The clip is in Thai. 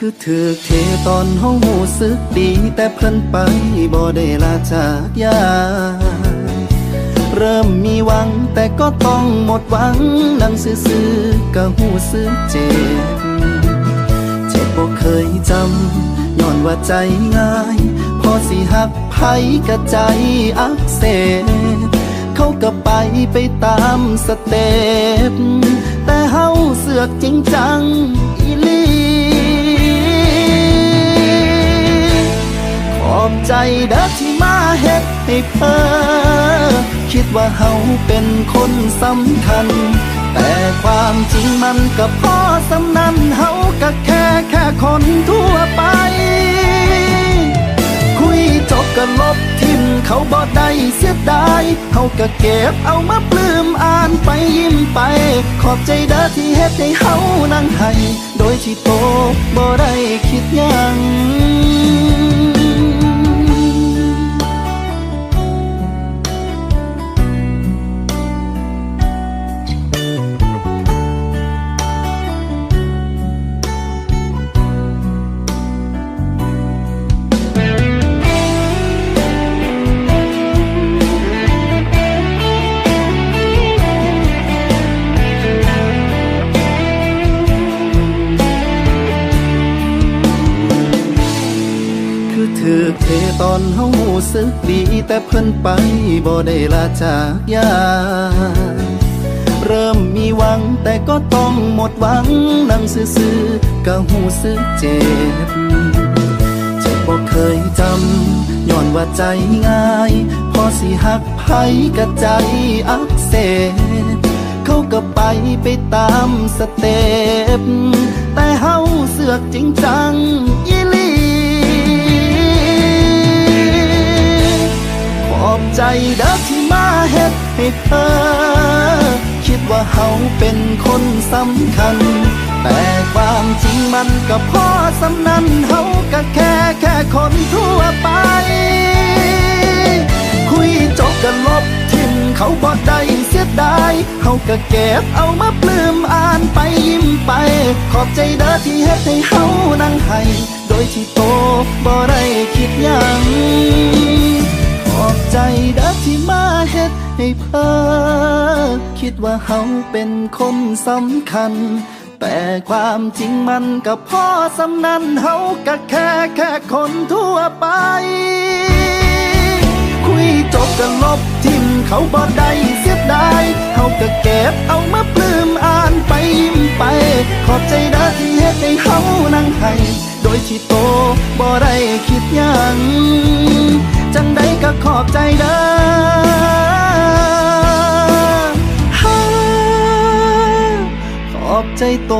คือถือเทตอนห้องหูสึกดี แต่เพิ่นไปบ่ได้ลาจากยา เริ่มมีหวังแต่ก็ต้องหมดหวัง นั่งซื่อๆก็หูสึกเจ็บ เจ็บบ่เคยจำย้อนว่าใจง่าย พอสิหักไผกะใจอักเสบเขาก็ไปไปตามสเต็ปแต่เฮาเสือกจริงจังอีลี เด้อที่มาเฮ็ดให้เพ้อคิดว่าเฮาเป็นคนสำคัญ แต่ความจริงมันก็พอสำนันเฮาก็แค่แค่คนทั่วไป คุยจบก็ลบทิมเขาบ่ได้เสียดายเฮาก็เก็บเอามาปลื้มอ่านไปยิ้มไป ขอบใจเด้อที่เฮ็ดให้เฮานั่งให้ โดยที่โตบ่ได้คิดยัง คือถือเทตอนเฮาหูสึกดี แต่เพิ่นไปบ่ได้ลาจากยา เริ่มมีหวังแต่ก็ต้องหมดหวังนั่งซื่อๆก็หูสึกเจ็บเจ็บบ่เคยจำย้อนว่าใจง่าย พอสิหักไผกะใจอักเสบเขาก็ไปไปตามสเต็ปแต่เฮาเสือกจริงจัง ใจเด้อที่มาเฮ็ดให้เธอ คิดว่าเฮาเป็นคนสำคัญ แต่ความจริงมันก็พอสำนันเฮาก็แค่แค่คนทั่วไป คุยจบกันลบทิมเขาบ่ได้เสียดายเฮาก็เก็บเอามาปลื้มอ่านไปยิ้มไป ขอบใจเด้อที่เฮ็ดให้เฮานั่งให้โดยที่โตบ่ได้คิดยัง เด้อที่มาเฮ็ดให้เพ้อคิดว่าเฮาเป็นคนสำคัญ แต่ความจริงมันก็พ่อสำนันเฮาก็แค่แค่คนทั่วไป คุยจบก็ลบทิ้มเขาบ่ได้เสียดายเฮาก็เก็บเอามาปลื้มอ่านไปยิ้มไป ขอบใจเด้อที่เฮ็ดให้เฮานั่งให้โดยที่โตบ่ได้คิดยังจังใด ก็ขอบใจเด้อขอบใจโต